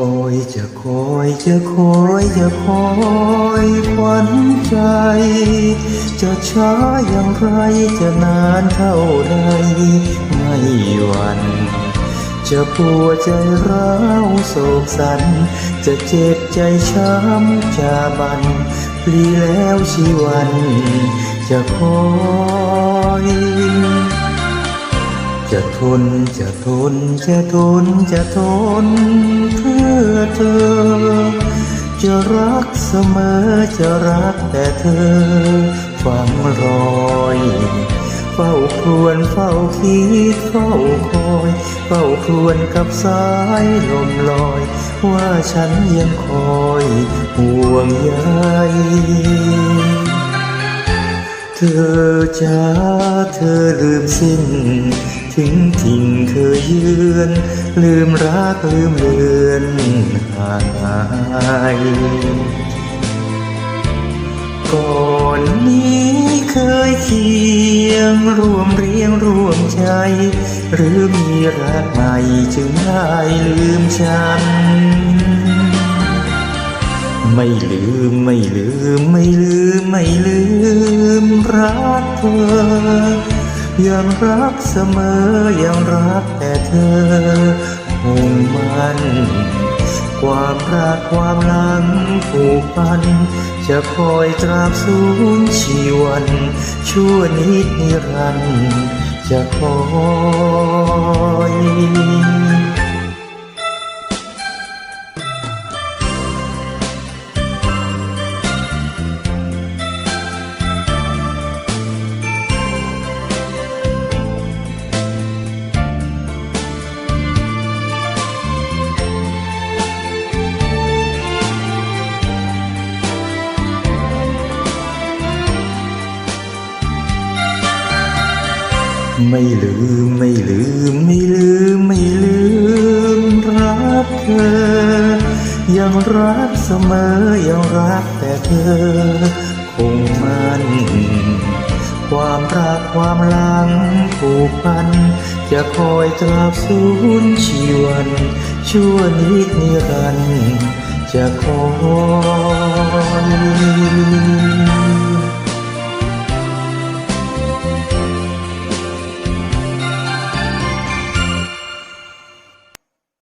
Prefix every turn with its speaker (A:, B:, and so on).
A: อยจะคอยจะคอยควันใจ จะช้าอย่างไรจะนานเท่าไรไม่หวันจะปวดใจร้าวโศกสัน จะเจ็บใจช้ำจะบันปลีแล้วชีวัน จะคอย จะทนจะทนจะทนจะทนเพื่อเธอ จะรักเสมอจะรักแต่เธอ ฝังรอย เฝ้าครวนเฝ้าคิดเฝ้าคอย เฝ้าครวนกับสายลมลอย ว่าฉันยังคอยห่วงใยเธอจ้าเธอลืมสิ้น ทิ้งทิ้งเคยเยือน ลืมรักลืมเลือนหายก่อนนี้เคยเคียงร่วมเรียงร่วมใจ หรือมีรักใหม่จึงได้ลืมฉัน ไม่ลืมไม่ลืมไม่ลืมไม่ลืมรักเธอ ยังรักเสมอยังรักแต่เธอคงมันความรักความหลังผูกพัน จะคอยตราบสูญชีวัน ชั่วนิดนิรันดร์จะคอย ไม่ลืมไม่ลืมไม่ลืมไม่ลืมรักเธอ ยังรักเสมอยังรักแต่เธอ คงมันความรักความหลังผูกพัน จะคอยตราบสูญชีวัน ชั่วนิดนิรันดร์จะคอย